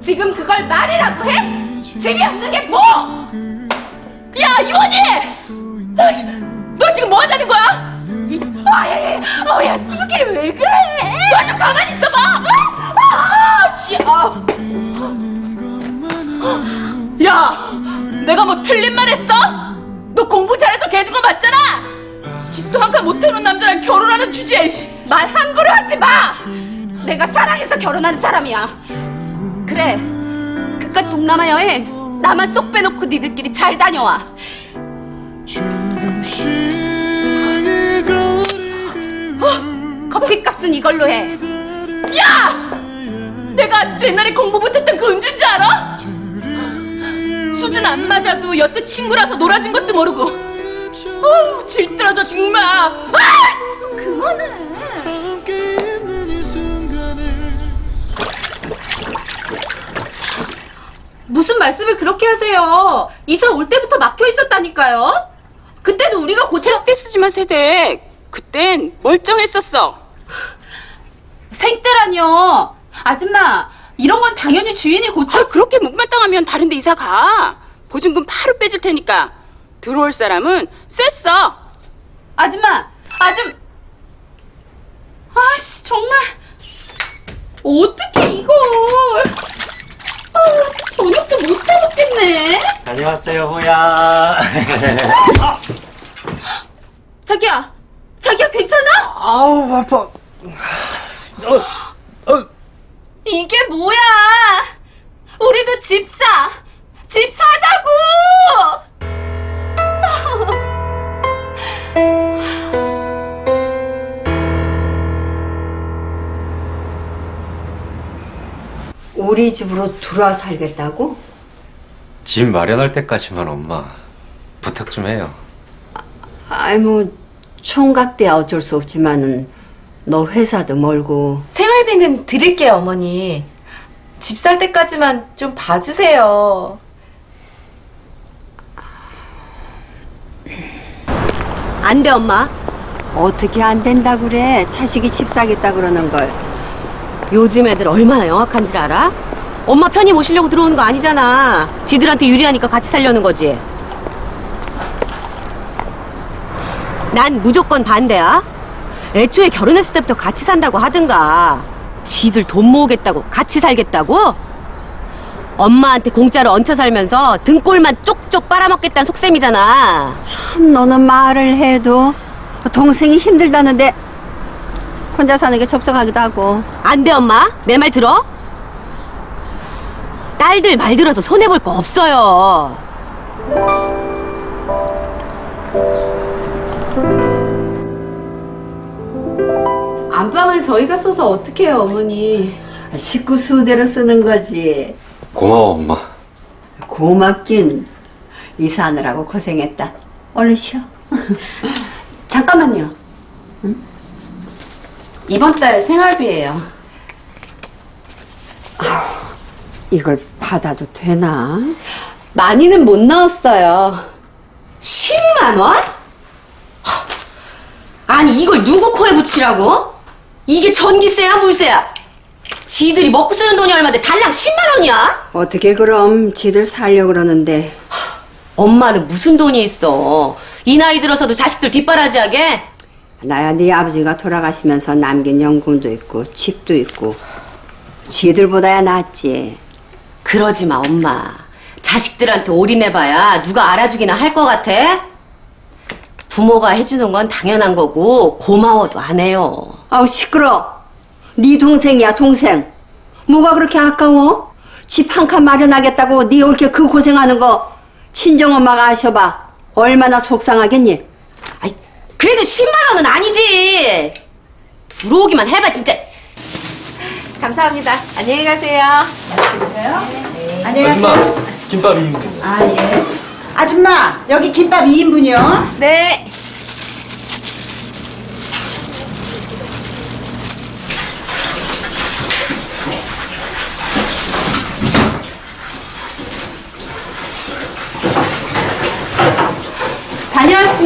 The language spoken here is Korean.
지금 그걸 말이라고 해? 재미없는 게 뭐? 야 이원희! 너, 지금 뭐 하자는 거야? 아야, 어 야 친구끼리 왜 그래? 너 좀 가만히 있어봐. 아, 씨, 아. 야, 내가 뭐 틀린 말 했어? 너 공부 잘해서 개준 거 맞잖아. 집도 한 칸 못해놓은 남자랑 결혼하는 주제에 말 함부로 하지 마. 내가 사랑해서 결혼한 사람이야. 그래. 그깟 동남아 여행 나만 쏙 빼놓고 니들끼리 잘 다녀와. 어, 커피값은 이걸로 해. 야! 내가 아직도 옛날에 공부 못했던 그 은준지 알아? 수준 안 맞아도 여태 친구라서 놀아준 것도 모르고. 어우, 질들어져 정말. 아! 그만해. 무슨 말씀을 그렇게 하세요? 이사 올 때부터 막혀 있었다니까요. 그때도 우리가 고쳐 때 쓰지만 세대 그땐 멀쩡했었어 생때라뇨. 아줌마, 이런 건 당연히 주인이 고쳐. 아, 그렇게 못마땅하면 다른 데 이사 가 보증금 바로 빼줄 테니까 들어올 사람은 셌어 아줌마, 아줌. 아씨 정말 어떻게 이걸? 먹겠네. 안녕하세요, 호야. 자기야, 자기야 괜찮아? 아우, 아파. 어, 어, 이게 뭐야? 우리도 집 사! 집 사자고! 우리 집으로 들어와 살겠다고? 집 마련할 때까지만 엄마 부탁 좀 해요. 아이 뭐 총각 때야 어쩔 수 없지만은 너 회사도 멀고 생활비는 드릴게요, 어머니. 집 살 때까지만 좀 봐주세요. 안 돼, 엄마. 어떻게 안 된다 그래 자식이 집 사겠다 그러는 걸 요즘 애들 얼마나 영악한지 알아? 엄마 편히 모시려고 들어오는 거 아니잖아. 지들한테 유리하니까 같이 살려는 거지. 난 무조건 반대야. 애초에 결혼했을 때부터 같이 산다고 하든가. 지들 돈 모으겠다고 같이 살겠다고? 엄마한테 공짜로 얹혀 살면서 등골만 쪽쪽 빨아먹겠다는 속셈이잖아. 참 너는 말을 해도 동생이 힘들다는데 혼자 사는 게 적적하기도 하고 안 돼, 엄마. 내 말 들어? 딸들 말 들어서 손해볼 거 없어요. 안방을 저희가 써서 어떡해요, 어머니. 식구 수대로 쓰는 거지 고마워 엄마. 고맙긴 이사하느라고 고생했다 얼른 쉬어 잠깐만요. 이번 달 생활비예요. 이걸 받아도 되나? 많이는 못 넣었어요. 10만 원? 하, 아니 이걸 누구 코에 붙이라고? 이게 전기세야 물세야? 지들이 먹고 쓰는 돈이 얼마인데 달랑 10만 원이야? 어떻게 그럼 지들 살려 그러는데 엄마는 무슨 돈이 있어? 이 나이 들어서도 자식들 뒷바라지하게? 나야 네 아버지가 돌아가시면서 남긴 연금도 있고 집도 있고 지들보다야 낫지 그러지 마 엄마. 자식들한테 올인해봐야 누가 알아주기나 할 것 같아? 부모가 해주는 건 당연한 거고 고마워도 안 해요. 아우 시끄러 네 동생이야 동생 뭐가 그렇게 아까워? 집 한 칸 마련하겠다고 네 올게 그 고생하는 거 친정 엄마가 아셔봐 얼마나 속상하겠니? 아이, 그래도 10만 원은 아니지. 들어오기만 해봐 진짜. 감사합니다. 안녕히 가세요. 아줌마, 김밥 2인분요. 아, 예. 아줌마, 여기 김밥 2인분이요. 네. 다녀왔습니다.